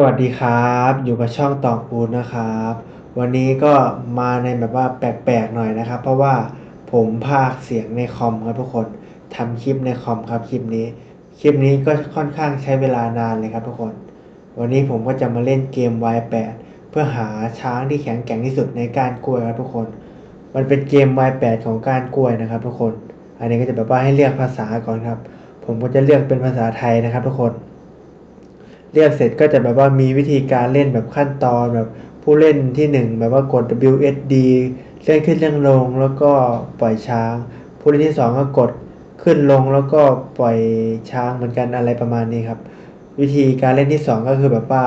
สวัสดีครับ อยู่กับช่องตองอูดนะครับ วันนี้ก็มาในแบบว่าแปลกๆหน่อยนะครับ เพราะว่าผมพากเสียงในคอมครับทุกคนทำคลิปในคอมครับคลิปนี้ คลิปนี้ก็ค่อนข้างใช้เวลานานเลยครับทุกคน วันนี้ผมก็จะมาเล่นเกม Y8 เพื่อหาช้างที่แข็งแกร่งที่สุดในการกล้วยครับทุกคน มันเป็นเกม Y8 ของการกล้วยนะครับ ทุกคน อันนี้ก็จะแบบว่าให้เลือกภาษาก่อนครับ ผมก็จะเลือกเป็นภาษาไทยนะครับ ทุกคน เรียกเสร็จก็จะแบบว่ามีวิธีการเล่นแบบขั้นตอนแบบผู้เล่นที่หนึ่งแบบว่ากด WSD เลื่อนขึ้นเลื่อนลงแล้วก็ปล่อยช้าง ผู้เล่นที่สองก็กดขึ้นลงแล้วก็ปล่อยช้างเหมือนกันอะไรประมาณนี้ครับ วิธีการเล่นที่สองก็คือแบบว่า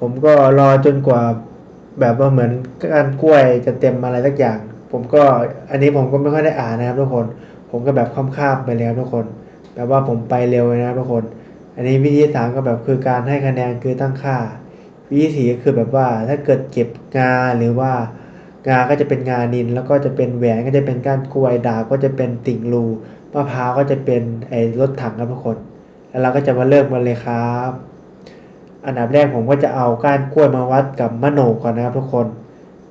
ผมก็รอจนกว่าแบบว่าเหมือนการกล้วยจะเต็มอะไรสักอย่าง ผมก็อันนี้ผมก็ไม่ค่อยได้อ่านนะครับทุกคน ผมก็แบบข้ามๆไปเลยครับทุกคน แบบว่าผมไปเร็วเลยนะครับทุกคน อันนี้วิธีที่สามก็แบบคือการให้คะแนนคือตั้งค่า วิธีสี่ก็คือแบบว่าถ้าเกิดเก็บงาหรือว่างาก็จะเป็นงานิน แล้วก็จะเป็นแหวนก็จะเป็นก้านกล้วยดาก็จะเป็นติ่งรูมะพร้าวก็จะเป็นไอ้รถถังครับทุกคน แล้วเราก็จะมาเริ่มกันเลยครับ อันดับแรกผมก็จะเอาก้านกล้วยมาวัดกับมะโนก่อนนะครับทุกคน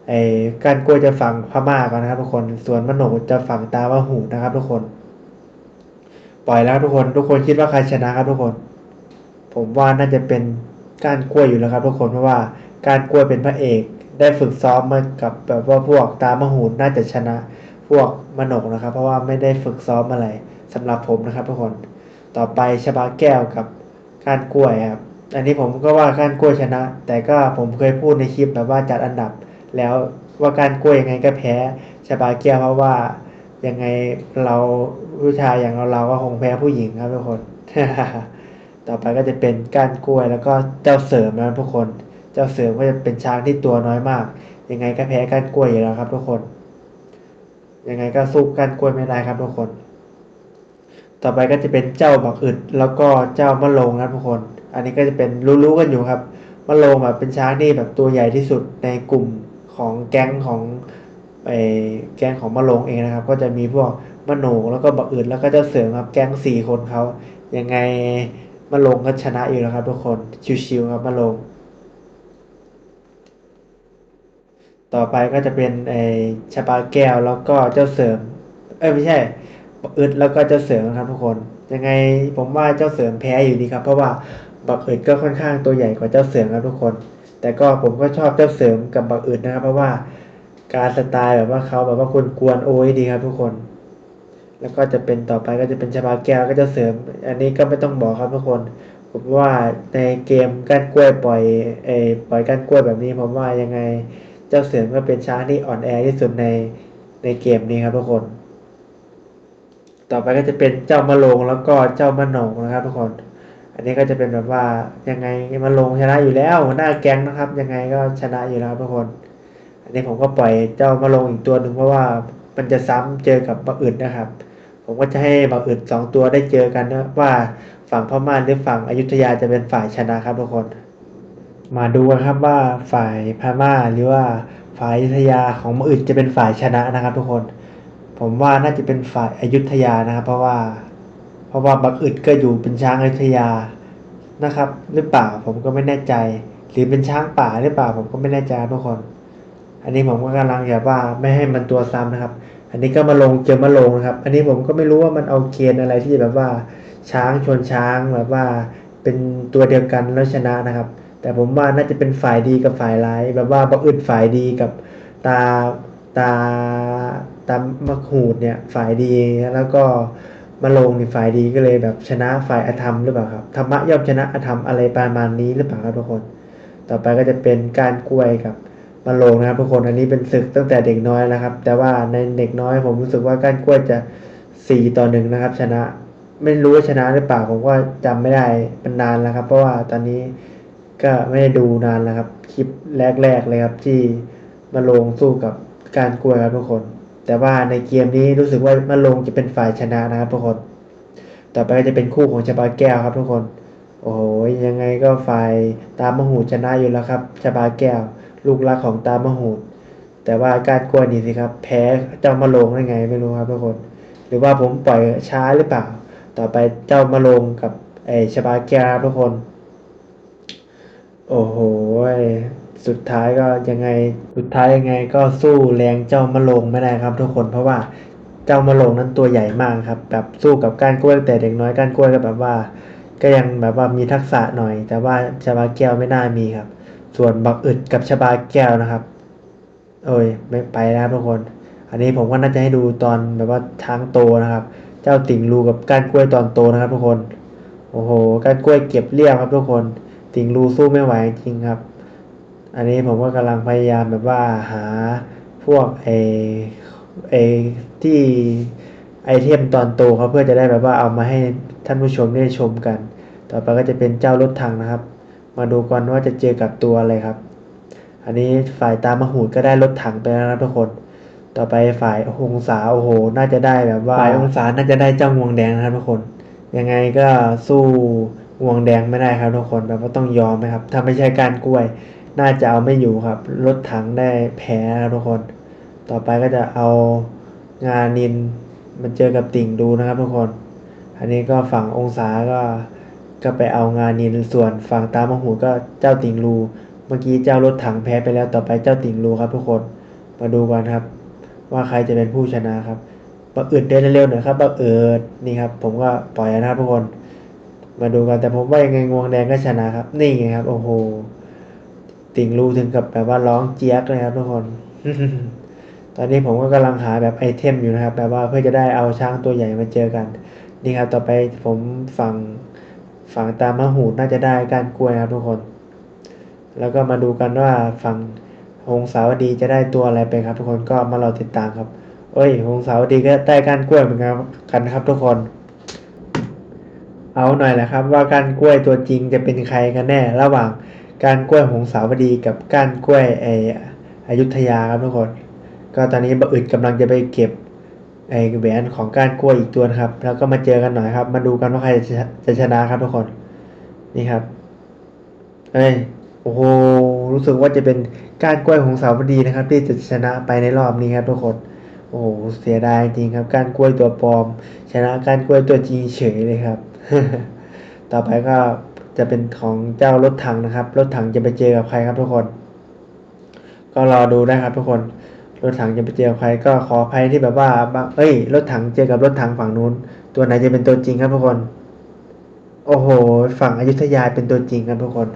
ไอ้ก้านกล้วยจะฝั่งพม่าก่อนนะครับทุกคน ส่วนมะโนจะฝั่งตาวะหูนะครับทุกคน ปล่อยแล้วทุกคน ทุกคนคิดว่าใครชนะครับทุกคน ผมว่าน่าจะเป็นกานกล้วยอยู่แล้วครับทุกคนเพราะว่ากานกล้วยเป็นพระเอกได้ฝึกซ้อมมากับแบบว่าพวกตามหูน่าจะชนะพวกมโนกนะครับ เพราะว่าไม่ได้ฝึกซ้อมอะไรสำหรับผมนะครับทุกคนต่อไปชบาแก้วกับกานกล้วยครับอันนี้ผมก็ว่ากานกล้วยชนะ แต่ก็ผมเคยพูดในคลิปแบบว่าจัดอันดับ แล้วว่ากานกล้วยยังไงก็แพ้ชบาแก้วเพราะว่ายังไงเราผู้ชายอย่างเราเราก็คงแพ้ผู้หญิงครับทุกคน ต่อไปก็จะเป็นก้านกล้วยแล้วก็เจ้าเสริมนะทุกคน เจ้าเสริมก็จะเป็นช้างที่ตัวน้อยมาก ยังไงก็แพ้ก้านกล้วยอยู่แล้วครับทุกคน ยังไงก็สู้ก้านกล้วยไม่ได้ครับทุกคน ต่อไปก็จะเป็นเจ้าบักอึดแล้วก็เจ้ามะโรงนะครับทุกคน อันนี้ก็จะเป็นรู้ๆกันอยู่ครับมะโรงแบบเป็นช้างที่แบบตัวใหญ่ที่สุดในกลุ่มของแก๊งของไอ้แก๊งของมะโรงเองนะครับ ก็จะมีพวกมะโหนงแล้วก็บักอึดแล้วก็เจ้าเสริมครับแก๊งสี่คนเขายังไง มาลงก็ชนะอยู่แล้วครับทุกคนชิวๆครับมาลง ต่อไปก็จะเป็นไอชาปาแก้วแล้วก็เจ้าเสริม เอ้ยไม่ใช่บักอึดแล้วก็เจ้าเสริมครับทุกคน ยังไงผมว่าเจ้าเสริมแพ้อยู่ดีครับ เพราะว่าบักอึดก็ค่อนข้างตัวใหญ่กว่าเจ้าเสริมครับทุกคน แต่ก็ผมก็ชอบเจ้าเสริมกับบักอึดนะครับ เพราะว่าการสไตล์แบบว่าเขาแบบว่าคนกวนโอ้ยดีครับทุกคน แล้วก็จะเป็นต่อไปก็จะเป็นชาบาแก้วก็จะเสริม อันนี้ก็ไม่ต้องบอกครับทุกคนผมว่าในเกมก้านกล้วยปล่อยเอปล่อยก้านกล้วยแบบนี้ผมว่ายังไงเจ้าเสริมก็เป็นช้างที่อ่อนแอที่สุดในในเกมนี้ครับทุกคน ต่อไปก็จะเป็นเจ้ามะโรงแล้วก็เจ้ามะหนงนะครับทุกคน อันนี้ก็จะเป็นแบบว่ายังไงมะโรงชนะอยู่แล้วหน้าแก๊งนะครับ ยังไงก็ชนะอยู่แล้วทุกคน อันนี้ผมก็ปล่อยเจ้ามะโรงอีกตัวหนึ่งเพราะว่ามันจะซ้ำเจอกับบักอึดนะครับ ผมก็จะให้บักอึดสองตัวได้เจอกันนะว่าฝั่งพม่าหรือฝั่งอยุธยาจะเป็นฝ่ายชนะครับทุกคน มาดูกันครับว่าฝ่ายพม่าหรือว่าฝ่ายอยุธยาของบักอึดจะเป็นฝ่ายชนะนะครับ ทุกคน ผมว่าน่าจะเป็นฝ่ายอยุธยานะครับ เพราะว่า เพราะว่าบักอึดก็อยู่เป็นช้างอยุธยานะครับ หรือเปล่าผมก็ไม่แน่ใจ หรือเป็นช้างป่าหรือเปล่าผมก็ไม่แน่ใจทุกคน อันนี้ผมก็กำลังแบบว่าไม่ให้มันตัวซ้ำนะครับ อันนี้ก็มาลงเจอมาลงนะครับ อันนี้ผมก็ไม่รู้ว่ามันเอาเกณฑ์อะไรที่แบบว่าช้างชนช้างแบบว่าเป็นตัวเดียวกันแล้วชนะนะครับ แต่ผมว่าน่าจะเป็นฝ่ายดีกับฝ่ายร้ายแบบว่าบักอึดฝ่ายดีกับตาตาตามะหูดเนี่ยฝ่ายดีแล้วก็มาลงนี่ฝ่ายดีก็เลยแบบชนะฝ่ายอธรรมหรือเปล่าครับธรรมะย่อมชนะอธรรมอะไรประมาณนี้หรือเปล่าครับทุกคน ต่อไปก็จะเป็นการกล้วยกับ มาลงนะครับทุกคนอันนี้เป็นศึกตั้งแต่เด็กน้อยนะครับ แต่ว่าในเด็กน้อยผมรู้สึกว่าก้านกล้วยจะสี่ต่อหนึ่งนะครับ ชนะไม่รู้ว่าชนะหรือเปล่าผมก็จำไม่ได้เป็นนานแล้วครับ เพราะว่าตอนนี้ก็ไม่ได้ดูนานแล้วครับคลิปแรก ๆ เลยครับที่มาลงสู้กับการกล้วยครับทุกคน แต่ว่าในเกมนี้รู้สึกว่ามาลงจะเป็นฝ่ายชนะนะครับทุกคน ต่อไปก็จะเป็นคู่ของชาบาแก้วครับทุกคน โอ้โหยังไงก็ฝ่ายตามมหูชนะอยู่แล้วครับชาบาแก้ว ลูกรักของตามหูดแต่ว่าการกล้วยนี่สิครับ แพ้เจ้ามาลงได้ไงไม่รู้ครับทุกคน หรือว่าผมปล่อยช้าหรือเปล่า ต่อไปเจ้ามาลงกับไอชบาแก้วครับทุกคน โอ้โหสุดท้ายก็ยังไงสุดท้ายยังไงก็สู้แรงเจ้ามะโรงไม่ได้ครับ ทุกคนเพราะว่าเจ้ามะโรงนั้นตัวใหญ่มากครับแบบสู้กับก้านกล้วยแต่เด็กน้อยก้านกล้วยก็แบบว่า ก็ยังแบบว่ามีทักษะหน่อย แต่ว่าชาบาแก้วไม่น่ามีครับ ส่วนบักอึดกับชบาแก้วนะครับโอ้ยไม่ไปนะครับทุกคน อันนี้ผมก็น่าจะให้ดูตอนแบบว่าช้างโตนะครับ เจ้าติ่งรูกับก้านกล้วยตอนโตนะครับทุกคน โอ้โหก้านกล้วยเก็บเรียบครับทุกคน ติ่งรูสู้ไม่ไหวจริงครับ อันนี้ผมก็กำลังพยายามแบบว่าหาพวกไอไอที่ไอเทมตอนโตครับเพื่อจะได้แบบว่าเอามาให้ท่านผู้ชมได้ชมกัน ต่อไปก็จะเป็นเจ้ารถถังนะครับ มาดูกันว่าจะเจอกับตัวอะไรครับ อันนี้ฝ่ายตามหูดก็ได้รถถังไปแล้วนะทุกคน ต่อไปฝ่ายองศาโอ้โห น่าจะได้แบบว่าฝ่ายองศาน่าจะได้เจ้างวงแดงนะครับทุกคน ยังไงก็สู้งวงแดงไม่ได้ครับทุกคนแบบว่าต้องยอมนะครับ ถ้าไม่ใช่การกล้วย น่าจะเอาไม่อยู่ครับ รถถังได้แพ้นะครับทุกคน ต่อไปก็จะเอางานินมันเจอกับติ่งดูนะครับทุกคน อันนี้ก็ฝั่งองศาก็ ก็ไปเอางานนินส่วนฝั่งตามมหูก็เจ้าติ่งรูเมื่อกี้เจ้ารถถังแพ้ไปแล้วต่อไปเจ้าติ่งรูครับทุกคนมาดูกันครับ ว่าใครจะเป็นผู้ชนะครับบักเอิดเดินเร็วหน่อยครับบักเอิดนี่ครับ ผมก็ปล่อยนะครับทุกคน มาดูกันแต่ผมว่ายังไงงวงแดงก็ชนะครับ นี่ไงครับ โอ้โหติ่งรูถึงกับแบบว่าร้องเจี๊ยกเลยครับทุกคน ตอนนี้ผมก็กำลังหาแบบไอเทมอยู่นะครับแบบว่าเพื่อจะได้เอาช้างตัวใหญ่มาเจอกัน นี่ครับ ต่อไปผมฝั่ง ฝั่งตามะหูน่าจะได้กานกล้วยนะครับทุกคน แล้วก็มาดูกันว่าฝั่งหงสาวดีจะได้ตัวอะไรไปครับ ทุกคนก็มารอติดตามครับ เอ้ยหงสาวดีก็ได้กานกล้วยเหมือนกันกันครับ ทุกคน เอาหน่อยแหละครับ ว่ากานกล้วยตัวจริงจะเป็นใครกันแน่ ระหว่างกานกล้วยหงสาวดีกับกานกล้วยไออยุธยาครับทุกคน ก็ตอนนี้บะอึดกำลังจะไปเก็บ ไอแหวนของกานกล้วยอีกตัวนะครับ แล้วก็มาเจอกันหน่อยครับ มาดูกันว่าใครจะจะชนะครับทุกคน นี่ครับ เอ้ย โอ้โห รู้สึกว่าจะเป็นกานกล้วยของสาวพอดีนะครับ ที่จะชนะไปในรอบนี้ครับทุกคน โอ้โห เสียดายจริงครับ กานกล้วยตัวปลอม ชนะกานกล้วยตัวจริงเฉยเลยครับ ต่อไปก็จะเป็นของเจ้ารถถังนะครับ รถถังจะไปเจอกับใครครับทุกคน ก็รอดูได้ครับทุกคน รถถังจะไปเจอกับใครก็ขออภัยที่แบบว่าบางเอ้ย รถถังเจอกับรถถังฝั่งนู้น ตัวไหนจะเป็นตัวจริงครับทุกคน โอ้โห ฝั่งอยุธยาเป็นตัวจริงครับทุกคน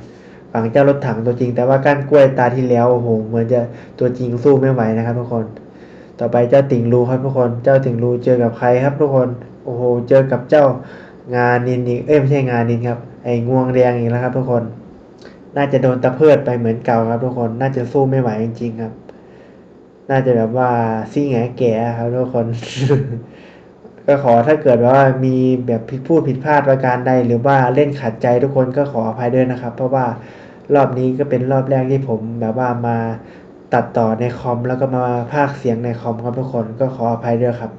ฝั่งเจ้ารถถังตัวจริง แต่ว่าก้านกล้วยตาที่แล้วโอ้โหเหมือนจะตัวจริงสู้ไม่ไหวนะครับทุกคน ต่อไปเจ้าติ่งรูครับทุกคน เจ้าติ่งรูเจอกับใครครับทุกคน โอ้โห เจอกับเจ้างานนินอีกเอ้ยไม่ใช่งานินครับ ไอ้งวงแดงอีกแล้วครับทุกคน น่าจะโดนตะเพิดไปเหมือนเก่าครับทุกคน น่าจะสู้ไม่ไหวจริงๆครับ น่าจะแบบว่าซี่แงแก่ครับทุกคน ก็ขอถ้าเกิดว่ามีแบบผิดพูดผิดพลาดประการใดหรือว่าเล่นขัดใจทุกคนก็ขออภัยด้วยนะครับ เพราะว่ารอบนี้ก็เป็นรอบแรกที่ผมแบบว่ามาตัดต่อในคอมแล้วก็มาพากเสียงในคอมครับทุกคนก็ขออภัยด้วยครับ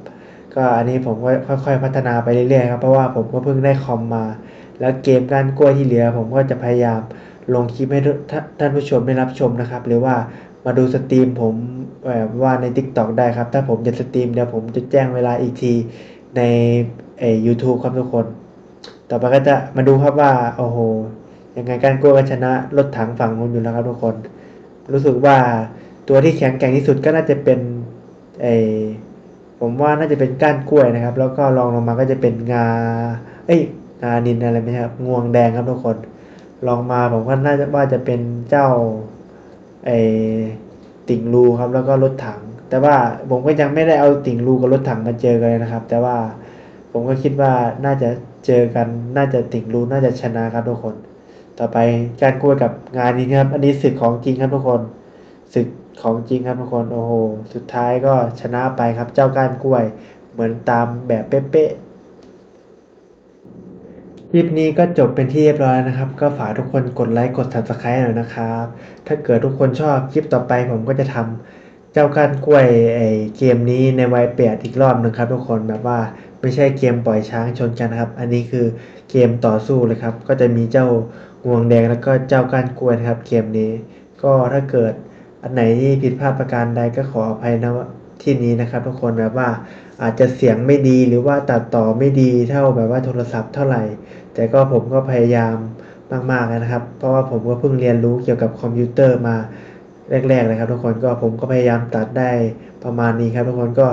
ก็อันนี้ผมก็ค่อย ๆ พัฒนาไปเรื่อยๆครับเพราะว่าผมก็เพิ่งได้คอมมา แล้วเกมก้านกล้วยที่เหลือ ผมก็จะพยายามลงคลิปให้ท่านผู้ชมได้รับชมนะครับ หรือว่ามาดูสตรีมผม ว่าใน TikTok ได้ครับ ถ้าผมจะสตรีมเดี๋ยวผมจะแจ้งเวลาอีกทีในเอ่อ YouTube ครับทุกคน ต่อไปก็จะมาดูครับว่า โอ้โห ยังไงก้านกล้วยก็ชนะรถถังฝั่งนู้นอยู่แล้วครับทุกคน รู้สึกว่าตัวที่แข็งแกร่งที่สุดก็น่าจะเป็นไอผมว่าน่าจะเป็นก้านกล้วยนะครับ แล้วก็รองลงมาก็จะเป็นงา เอ้ยงานินอะไรไหมครับงวงแดงครับทุกคนลองมาผมก็น่าจะว่าจะเป็นเจ้าไอ ติ่งรูครับ แล้วก็รถถัง แต่ว่าผมก็ยังไม่ได้เอาติ่งรูกับรถถังมาเจอกันเลยนะครับ แต่ว่าผมก็คิดว่าน่าจะเจอกันน่าจะติ่งรูน่าจะชนะครับทุกคน ต่อไปการกล้วยกับงานนี้ครับ อันนี้ศึกของจริงครับทุกคนศึกของจริงครับทุกคนโอ้โหสุดท้ายก็ชนะไปครับเจ้าก้านกล้วยเหมือนตามแบบเป๊ะ คลิปนี้ก็จบเป็นที่เรียบร้อยนะครับ ก็ฝากทุกคนกดไลค์กด subscribe หน่อยนะครับ ถ้าเกิดทุกคนชอบคลิปต่อไปผมก็จะทำเจ้าก้านกล้วยไอเกมนี้ในวัยแปดอีกรอบหนึงครับ ทุกคนแบบว่าไม่ใช่เกมปล่อยช้างชนกันครับ อันนี้คือเกมต่อสู้เลยครับ ก็จะมีเจ้างวงแดงแล้วก็เจ้าก้านกล้วยครับ เกมนี้ ก็ถ้าเกิดอันไหนที่ผิดพลาดประการใดก็ขออภัยนะที่นี้นะครับ ทุกคนแบบว่าอาจจะเสียงไม่ดีหรือว่าตัดต่อไม่ดีเท่าแบบว่าโทรศัพท์เท่าไหร่ แต่ก็ผมก็พยายามมากๆนะครับ เพราะว่าผมก็เพิ่งเรียนรู้เกี่ยวกับคอมพิวเตอร์มาแรกๆเลยครับ ทุกคนก็ผมก็พยายามตัดได้ประมาณนี้ครับ ทุกคนก็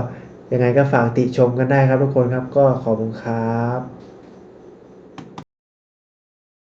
ยังไงก็ฝากติชมกันได้ครับ ทุกคนครับก็ขอบคุณครับ